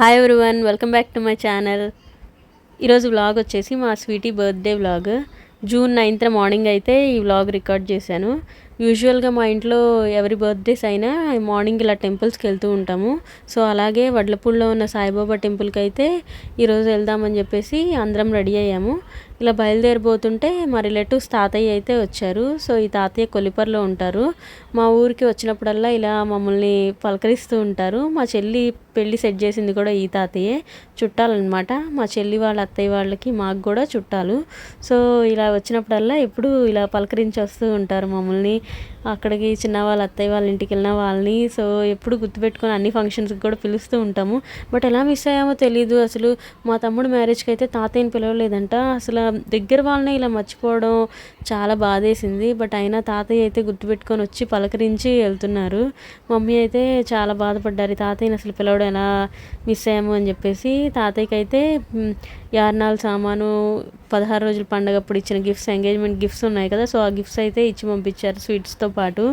Hi everyone welcome back to my channel ఈరోజు vlog వచ్చేసి మా sweetie birthday vlog June ninth morning అయితే ఈ వ్లాగ్ రికార్డ్ చేశాను. యూజువల్గా మా ఇంట్లో ఎవరి బర్త్డేస్ అయినా మార్నింగ్ ఇలా టెంపుల్స్కి వెళ్తూ ఉంటాము. సో అలాగే వడ్లపూడిలో ఉన్న సాయిబాబా టెంపుల్కి అయితే ఈరోజు వెళ్దామని చెప్పేసి అందరం రెడీ అయ్యాము. ఇలా బయలుదేరిపోతుంటే మా రిలేటివ్స్ తాతయ్య అయితే వచ్చారు. సో ఈ తాతయ్య కొలిపర్లో ఉంటారు. మా ఊరికి వచ్చినప్పుడల్లా ఇలా మమ్మల్ని పలకరిస్తూ ఉంటారు. మా చెల్లి పెళ్ళి సెట్ చేసింది కూడా ఈ తాతయ్యే. చుట్టాలన్నమాట. మా చెల్లి వాళ్ళ అత్తయ్య వాళ్ళకి మాకు కూడా చుట్టాలు. సో ఇలా వచ్చినప్పుడల్లా ఎప్పుడు ఇలా పలకరించి వస్తూ ఉంటారు మమ్మల్ని. అక్కడికి చిన్న వాళ్ళ అత్తయ్య వాళ్ళ ఇంటికి వెళ్ళిన వాళ్ళని. సో ఎప్పుడు గుర్తుపెట్టుకొని అన్ని ఫంక్షన్స్కి కూడా పిలుస్తూ ఉంటాము. బట్ ఎలా మిస్ అయ్యామో తెలియదు అసలు. మా తమ్ముడు మ్యారేజ్కి అయితే తాతయ్యని పిలవలేదంట. అసలు దగ్గర వాళ్ళని ఇలా మర్చిపోవడం చాలా బాధేసింది. బట్ అయినా తాతయ్య అయితే గుర్తుపెట్టుకొని వచ్చి పలకరించి వెళ్తున్నారు. మమ్మీ అయితే చాలా బాధపడ్డారు. తాతయ్యని అసలు పిలవడం ఎలా మిస్ అయ్యాము అని చెప్పేసి తాతయ్యకి అయితే యార్నాల్ సామాను పదహారు రోజుల పండగప్పుడు ఇచ్చిన గిఫ్ట్స్ ఎంగేజ్మెంట్ గిఫ్ట్స్ ఉన్నాయి కదా సో ఆ గిఫ్ట్స్ అయితే ఇచ్చి పంపించారు స్వీట్స్తో పాటు.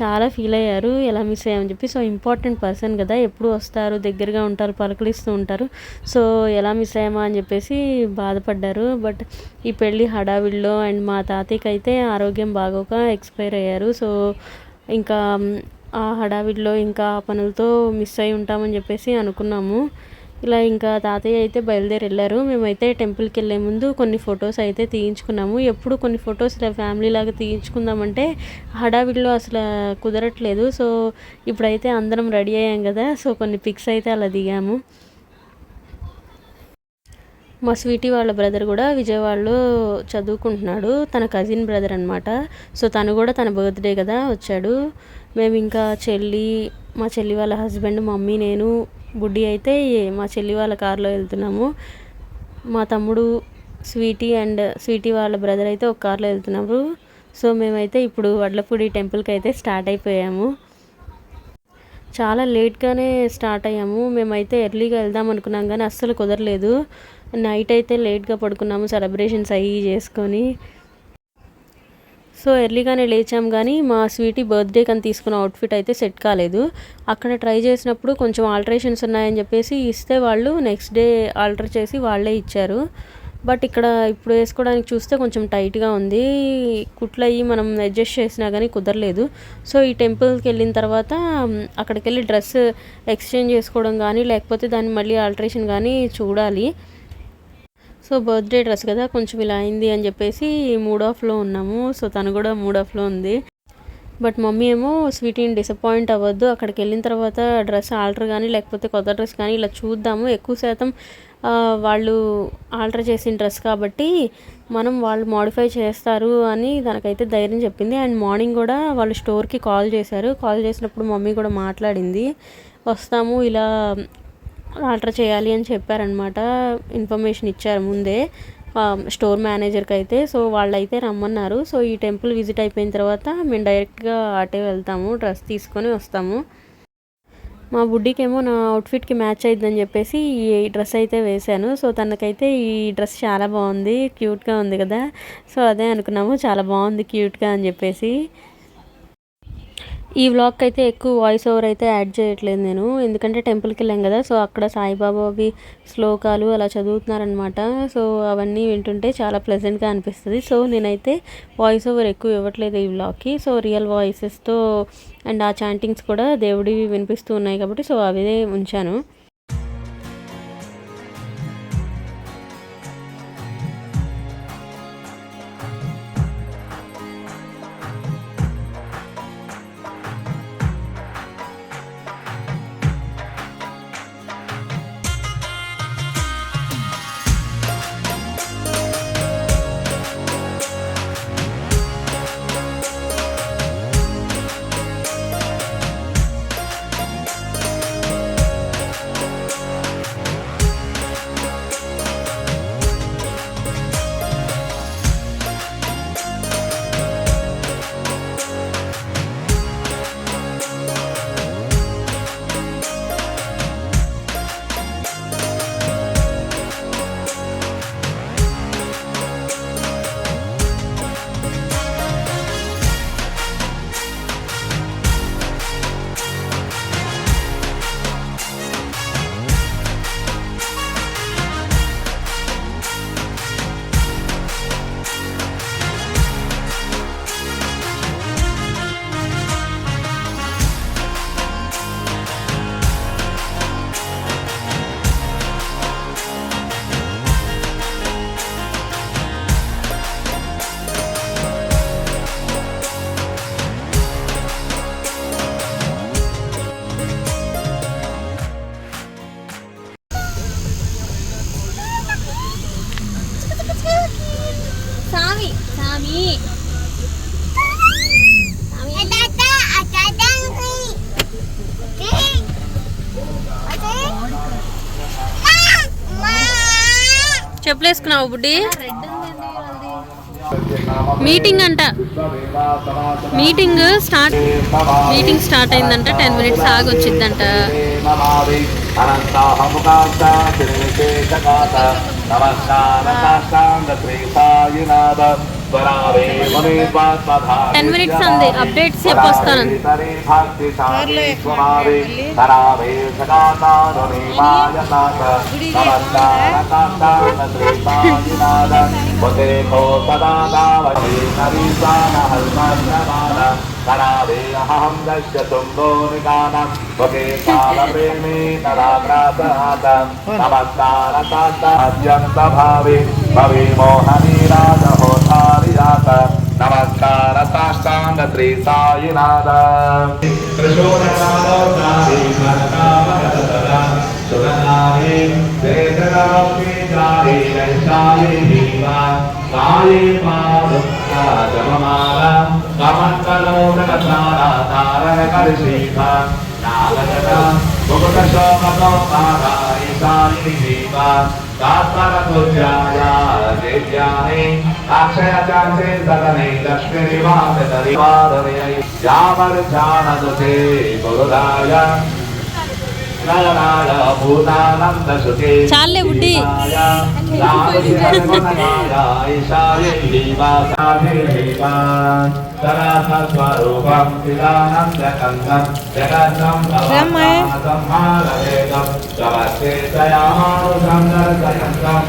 చాలా ఫీల్ అయ్యారు ఎలా మిస్ అయ్యామని చెప్పి. సో ఇంపార్టెంట్ పర్సన్ కదా ఎప్పుడు వస్తారు దగ్గరగా ఉంటారు పలకలిస్తూ ఉంటారు. సో ఎలా మిస్ అయ్యామా అని చెప్పేసి బాధపడ్డారు. బట్ ఈ పెళ్ళి హడావిడిలో అండ్ మా తాతయ్యకి అయితే ఆరోగ్యం బాగోక ఎక్స్పైర్ అయ్యారు. సో ఇంకా ఆ హడావిడిలో ఇంకా పనులతో మిస్ అయి ఉంటామని చెప్పేసి అనుకున్నాము. ఇలా ఇంకా తాతయ్య అయితే బయలుదేరి వెళ్ళారు. మేమైతే టెంపుల్కి వెళ్ళే ముందు కొన్ని ఫొటోస్ అయితే తీయించుకున్నాము. ఎప్పుడు కొన్ని ఫొటోస్ ఇలా ఫ్యామిలీ లాగా తీయించుకుందామంటే హడావిడిలో అసలు కుదరట్లేదు. సో ఇప్పుడైతే అందరం రెడీ అయ్యాం కదా. సో కొన్ని పిక్స్ అయితే అలా దిగాము. మా స్వీటీ వాళ్ళ బ్రదర్ కూడా విజయవాడలో చదువుకుంటున్నాడు. తన కజిన్ బ్రదర్ అనమాట సో తను కూడా తన బర్త్డే కదా వచ్చాడు. మేము ఇంకా చెల్లి మా చెల్లి వాళ్ళ హస్బెండ్ మమ్మీ నేను బుడ్డి అయితే మా చెల్లి వాళ్ళ కారులో వెళ్తున్నాము. మా తమ్ముడు స్వీటీ అండ్ స్వీటీ వాళ్ళ బ్రదర్ అయితే ఒక కార్లో వెళ్తున్నారు. సో మేమైతే ఇప్పుడు వడ్లపూడి టెంపుల్కి అయితే స్టార్ట్ అయిపోయాము. చాలా లేట్గానే స్టార్ట్ అయ్యాము. మేమైతే ఎర్లీగా వెళ్దాం అనుకున్నాం కానీ అస్సలు కుదరలేదు. నైట్ అయితే లేట్గా పడుకున్నాము సెలబ్రేషన్స్ అయ్యి చేసుకొని. సో ఎర్లీగానే లేచాం కానీ మా స్వీటీ బర్త్డే కానీ తీసుకున్న అవుట్ఫిట్ అయితే సెట్ కాలేదు. అక్కడ ట్రై చేసినప్పుడు కొంచెం ఆల్టరేషన్స్ ఉన్నాయని చెప్పేసి ఇస్తే వాళ్ళు నెక్స్ట్ డే ఆల్టర్ చేసి వాళ్ళే ఇచ్చారు. బట్ ఇక్కడ ఇప్పుడు వేసుకోవడానికి చూస్తే కొంచెం టైట్గా ఉంది. కుట్లయ్యి మనం అడ్జస్ట్ చేసినా కానీ కుదరలేదు. సో ఈ టెంపుల్కి వెళ్ళిన తర్వాత అక్కడికి వెళ్ళి డ్రెస్ ఎక్స్చేంజ్ చేసుకోవడం కానీ లేకపోతే దాన్ని మళ్ళీ ఆల్టరేషన్ కానీ చూడాలి. సో బర్త్డే డ్రెస్ కదా కొంచెం ఇలా అయింది అని చెప్పేసి మూడ్ ఆఫ్లో ఉన్నాము. సో తను కూడా మూడ్ ఆఫ్లో ఉంది. బట్ మమ్మీ ఏమో స్వీటీని డిసప్పాయింట్ అవ్వద్దు అక్కడికి వెళ్ళిన తర్వాత డ్రెస్ ఆల్టర్ కానీ లేకపోతే కొత్త డ్రెస్ కానీ ఇలా చూద్దాము. ఎక్కువ శాతం వాళ్ళు ఆల్టర్ చేసిన డ్రెస్ కాబట్టి మనం వాళ్ళు మాడిఫై చేస్తారు అని దానికైతే ధైర్యం చెప్పింది. అండ్ మార్నింగ్ కూడా వాళ్ళు స్టోర్కి కాల్ చేశారు. కాల్ చేసినప్పుడు మమ్మీ కూడా మాట్లాడింది. వస్తాము ఇలా ఆల్టర్ చేయాలి అని చెప్పారనమాట. ఇన్ఫర్మేషన్ ఇచ్చారు ముందే. స్టోర్ మేనేజర్కి అయితే సో వాళ్ళు అయితే రమ్మన్నారు. సో ఈ టెంపుల్ విజిట్ అయిపోయిన తర్వాత మేము డైరెక్ట్గా అటే వెళ్తాము. డ్రెస్ తీసుకొని వస్తాము. మా బుడ్డికేమో నా అవుట్ఫిట్కి మ్యాచ్ అయిద్దని చెప్పేసి ఈ డ్రెస్ అయితే వేశాను. సో తనకైతే ఈ డ్రెస్ చాలా బాగుంది. క్యూట్గా ఉంది కదా. సో అదే అనుకున్నాము. చాలా బాగుంది క్యూట్గా అని చెప్పేసి. ఈ వ్లాగ్కి అయితే ఎక్కువ వాయిస్ ఓవర్ అయితే యాడ్ చేయట్లేదు నేను. ఎందుకంటే టెంపుల్కి వెళ్ళాం కదా సో అక్కడ సాయిబాబావి శ్లోకాలు అలా చదువుతున్నారనమాట సో అవన్నీ వింటుంటే చాలా ప్లెజెంట్గా అనిపిస్తుంది. సో నేనైతే వాయిస్ ఓవర్ ఎక్కువ ఇవ్వట్లేదు ఈ వ్లాగ్కి సో రియల్ వాయిసెస్తో అండ్ ఆ చాంటింగ్స్ కూడా దేవుడివి వినిపిస్తూ ఉన్నాయి కాబట్టి సో అవే ఉంచాను. Mami. బుడ్డి? మీటింగ్ అంట. మీటింగ్ స్టార్ట్ మీటింగ్ స్టార్ట్ అయిందంట. టెన్ మినిట్స్ ఆగి వచ్చిందంట టెన్ మినిట్స్ అంది. అప్డేట్స్ చెప్పి వస్తానంది అహం దశ్య తుంగో నిగానం ఒకే కాల ప్రేమే తరాగ్రాసహాత నమస్కార అత్యంత భావి. भविमोहनीराजहोधारिजात नमस्कारताष्टाङ्गत्रिसायुनाद सुगनाये वेदरापि चारे दशाये भीमा काये पादमाला कमन्दलोदकतारा तारः कलशेखा नागतरा मुकुटशोमतो आधारितानि भीमा మాదుఃఖ జపమాల కమంకలో నగసార తారక కలిశీభ నాగజట ముకుట శోభతో కారాయి సాయి దీవా కాస్మర తుజ్యాయ దేవ్యాని అక్షయ చాంసే సదనే లక్ష్మీ నివాస జానదుతే గురుదాయ నయనాయ భూతానంద సుతే చాలే బుడ్డి. స్వరూపం చిదానంద కందం జగన్నం సంహారవేదం ప్రవర్తేతయామానుషం దర్శయంతం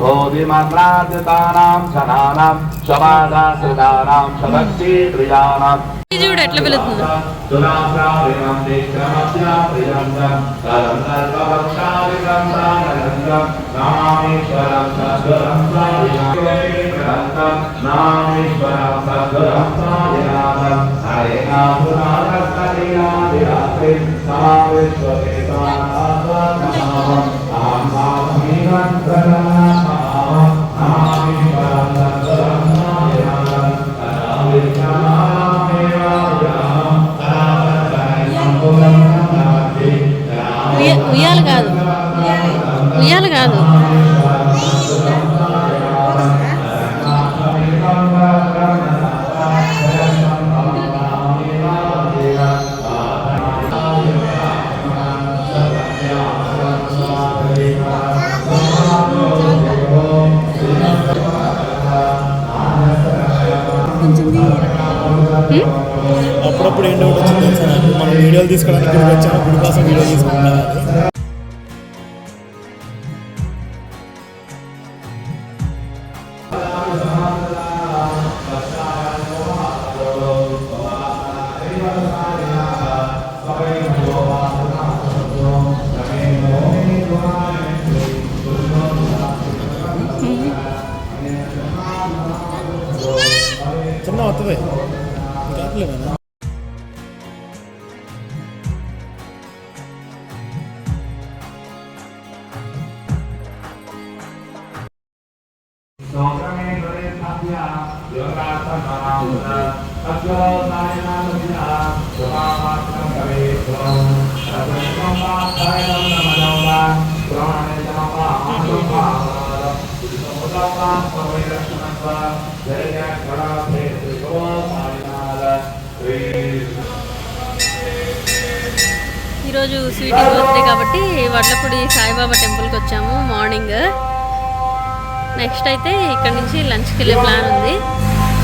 భోధిమగ్నాదితానాం సనానాం సమాదాసృతానాం ప్రియాణం చూడు ఎట్లా పిలుతుందో ఉయ్యాలి కాదు. ఉయ్యాలి. కాదు. అప్పుడప్పుడు ఏం డౌట్ వచ్చింది తెలుసా నాకు మనం వీడియోలు తీసుకోవడానికి వచ్చాము. గుడి కోసం వీడియో తీసుకుంటున్నాం. ఈరోజు స్వీట్ బర్త్డే కాబట్టి వడ్లపూడి సాయిబాబా టెంపుల్కి వచ్చాము మార్నింగ్. నెక్స్ట్ అయితే ఇక్కడ నుంచి లంచ్కి వెళ్ళే ప్లాన్ ఉంది.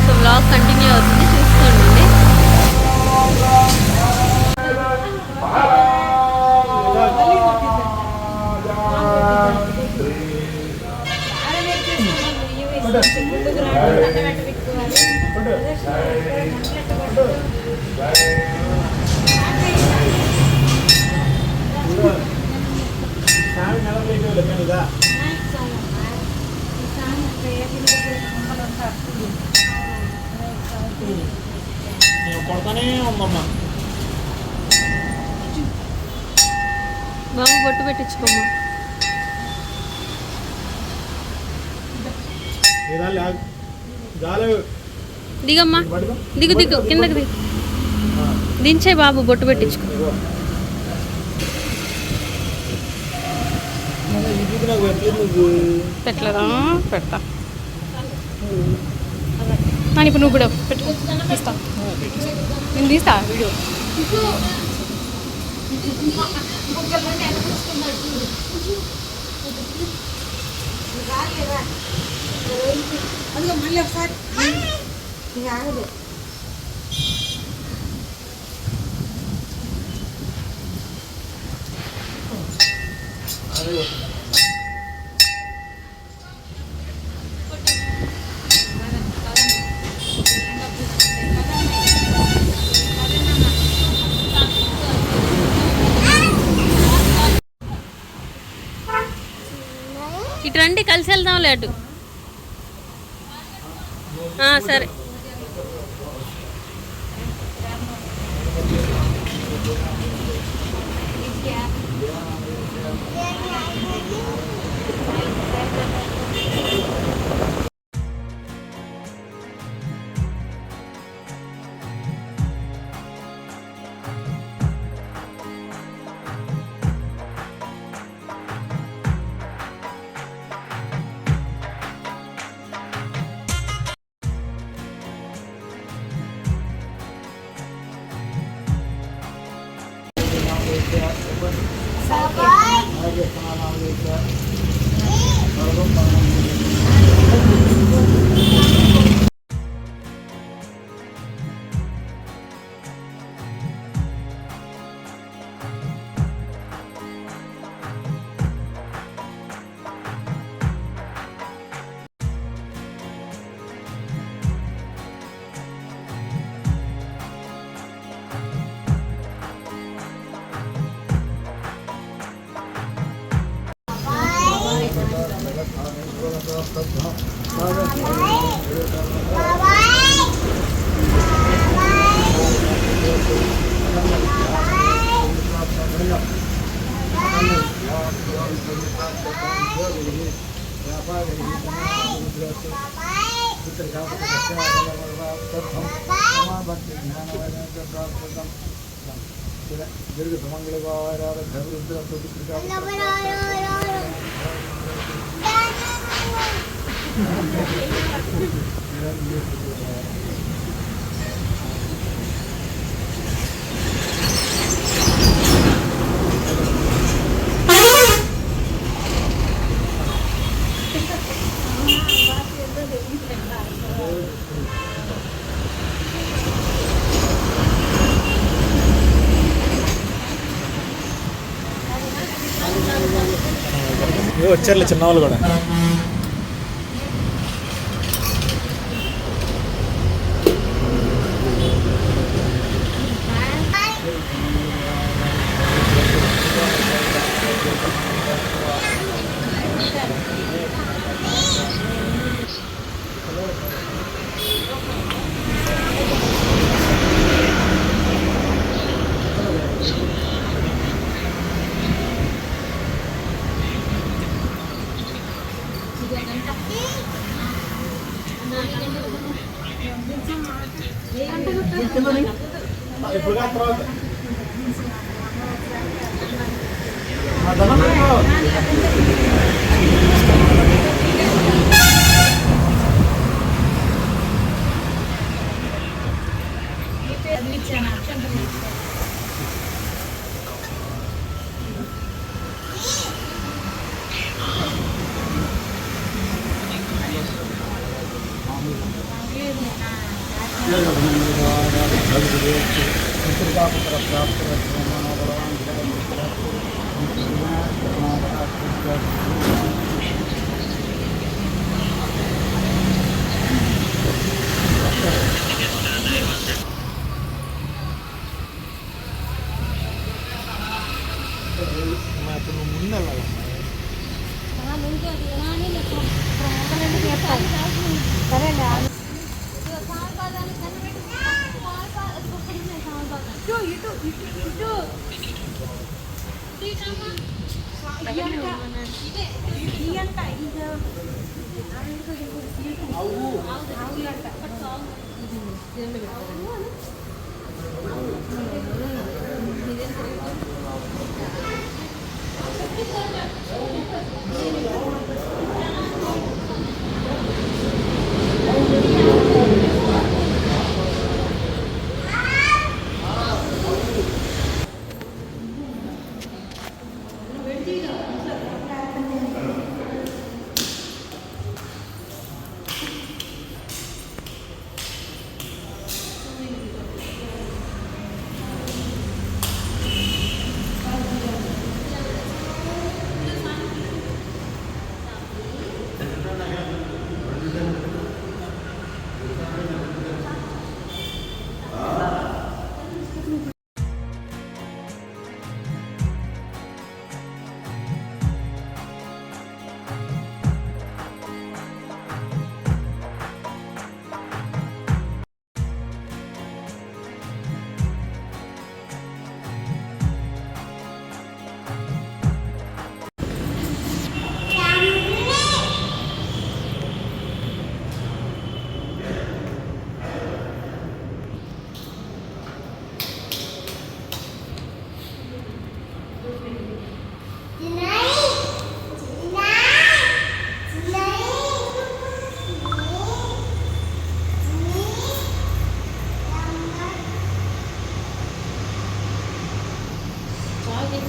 సో బ్లాగ్ కంటిన్యూ అవుతుంది. చూస్తుండండి నేను కొడతానే ఉందమ్మా బాబు బొట్టు పెట్టించుకోమ్మా. దిగమ్మా. దిగు దిగు కిందకి దిగు. దించే బాబు బొట్టు పెట్టించుకో. పెట్టలేదు పెడతా. ఇప్పుడు నువ్వు కూడా పెట్టు. నేను తీస్తా వీడియో అదిగో మళ్ళీ ఒకసారి ఇంకా ఆగదు ఇటు రండి కలిసి వెళ్దాం లేటు సరే Yeah. వచ్చారులే చిన్నవాళ్ళు కూడా ఇప్పుడు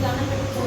जाना पड़ेगा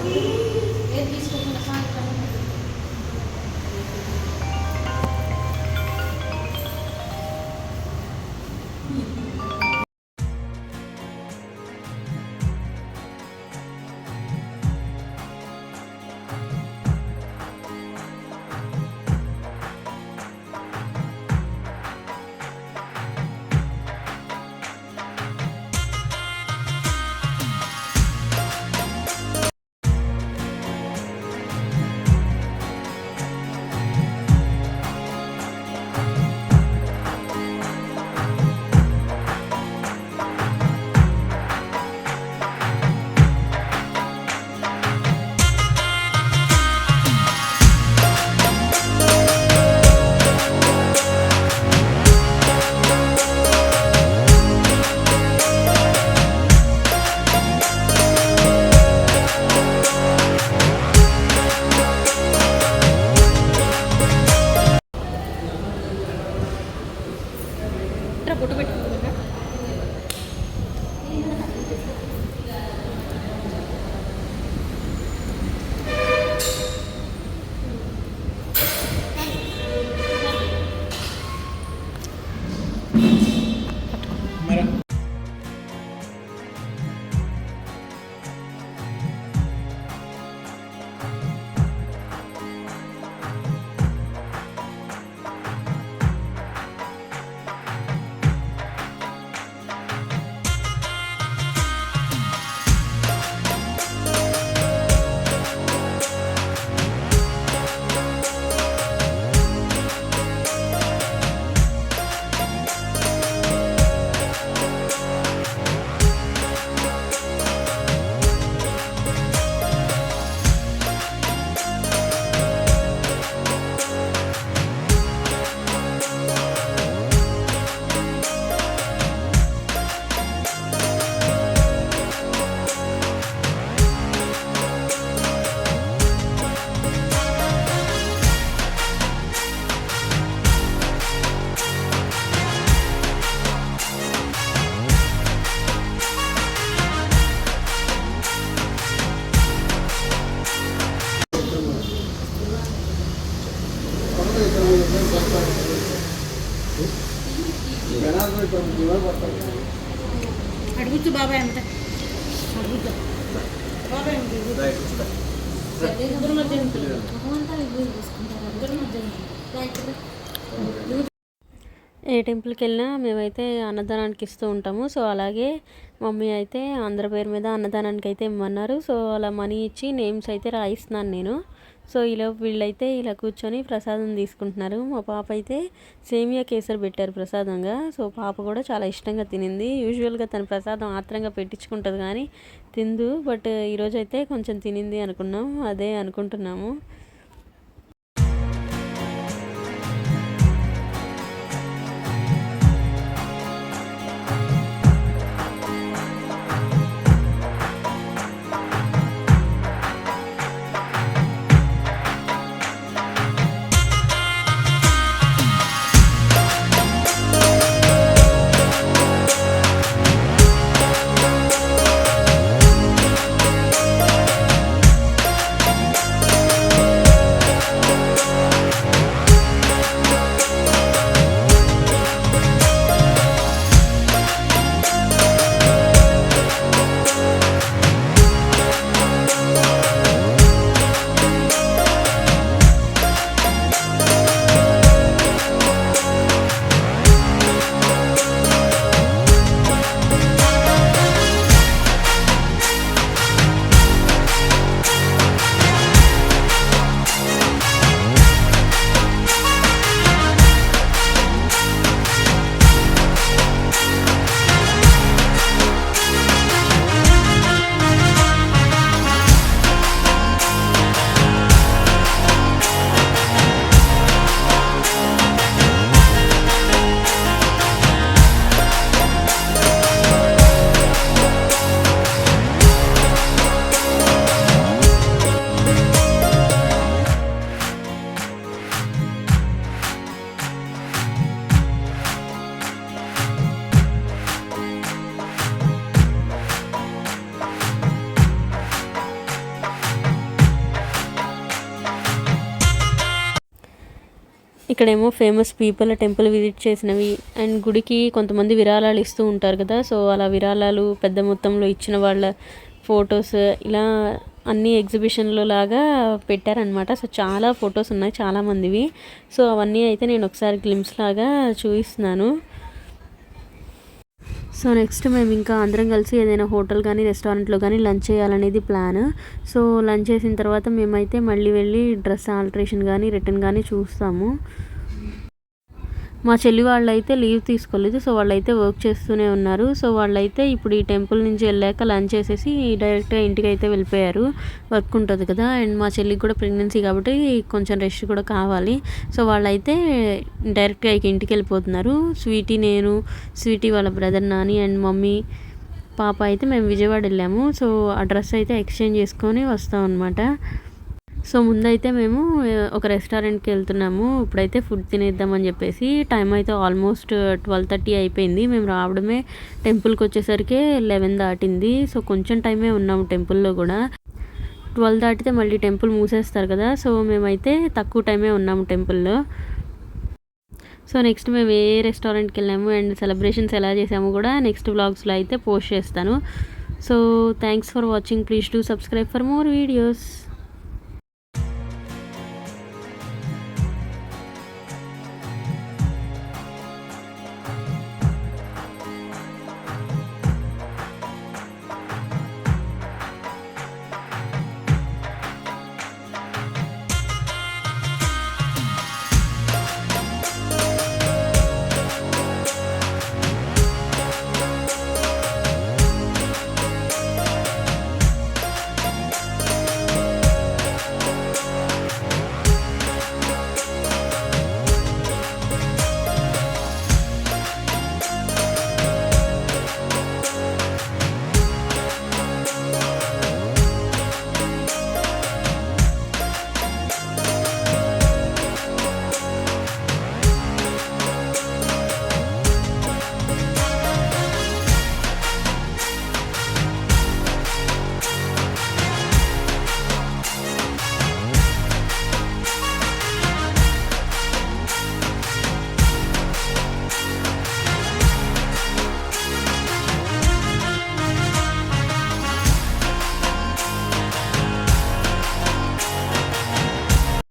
టెంపుల్కి వెళ్ళినా మేమైతే అన్నదానానికి ఇస్తూ ఉంటాము. సో అలాగే మమ్మీ అయితే అందరి పేరు మీద అన్నదానానికి అయితే ఇమ్మన్నారు. సో అలా మనీ ఇచ్చి నేమ్స్ అయితే రాయిస్తున్నాను నేను. సో ఇలా వీళ్ళైతే ఇలా కూర్చొని ప్రసాదం తీసుకుంటున్నారు. మా పాప అయితే సేమియా కేసరి పెట్టారు ప్రసాదంగా. సో పాప కూడా చాలా ఇష్టంగా తినింది. యూజువల్గా తన ప్రసాదం ఆత్రంగా పెట్టించుకుంటుంది కానీ తిందు. బట్ ఈరోజు అయితే కొంచెం తినింది అనుకున్నాం. అదే అనుకుంటున్నాము. ఇక్కడేమో ఫేమస్ పీపుల్ టెంపుల్ విజిట్ చేసినవి. అండ్ గుడికి కొంతమంది విరాళాలు ఇస్తూ ఉంటారు కదా. సో అలా విరాళాలు పెద్ద మొత్తంలో ఇచ్చిన వాళ్ళ ఫొటోస్ ఇలా అన్ని ఎగ్జిబిషన్లో లాగా పెట్టారనమాట సో చాలా ఫొటోస్ ఉన్నాయి చాలామందివి సో అవన్నీ అయితే నేను ఒకసారి గ్లిమ్స్ లాగా చూపిస్తున్నాను. సో నెక్స్ట్ మేము ఇంకా అందరం కలిసి ఏదైనా హోటల్ కానీ రెస్టారెంట్లో కానీ లంచ్ చేయాలనేది ప్లాన్ సో లంచ్ చేసిన తర్వాత మేమైతే మళ్ళీ వెళ్ళి డ్రెస్ ఆల్ట్రేషన్ కానీ రిటర్న్ కానీ చూస్తాము. మా చెల్లి వాళ్ళు అయితే లీవ్ తీసుకోలేదు. సో వాళ్ళైతే వర్క్ చేస్తూనే ఉన్నారు. సో వాళ్ళైతే ఇప్పుడు ఈ టెంపుల్ నుంచి వెళ్ళాక లంచ్ చేసేసి డైరెక్ట్గా ఇంటికి అయితే వెళ్ళిపోయారు. వర్క్ ఉంటుంది కదా. అండ్ మా చెల్లికి కూడా ప్రెగ్నెన్సీ కాబట్టి కొంచెం రెస్ట్ కూడా కావాలి. సో వాళ్ళైతే డైరెక్ట్గా ఇక ఇంటికి వెళ్ళిపోతున్నారు. స్వీటీ నేను స్వీటీ వాళ్ళ బ్రదర్ నాని అండ్ మమ్మీ పాప అయితే మేము విజయవాడ వెళ్ళాము. సో ఆ డ్రెస్ అయితే ఎక్స్చేంజ్ చేసుకొని వస్తాం అనమాట సో ముందైతే మేము ఒక రెస్టారెంట్కి వెళ్తున్నాము. ఇప్పుడైతే ఫుడ్ తినేద్దామని చెప్పేసి టైం అయితే ఆల్మోస్ట్ ట్వెల్వ్ థర్టీ అయిపోయింది. మేము రావడమే టెంపుల్కి వచ్చేసరికి లెవెన్ దాటింది. సో కొంచెం టైమే ఉన్నాము టెంపుల్లో కూడా. ట్వెల్వ్ దాటితే మళ్ళీ టెంపుల్ మూసేస్తారు కదా. సో మేమైతే తక్కువ టైమే ఉన్నాము టెంపుల్లో. సో నెక్స్ట్ మేము ఏ రెస్టారెంట్కి వెళ్ళాము అండ్ సెలబ్రేషన్స్ ఎలా చేసాము కూడా నెక్స్ట్ బ్లాగ్స్లో అయితే పోస్ట్ చేస్తాను. So thanks for watching. Please to subscribe for more videos.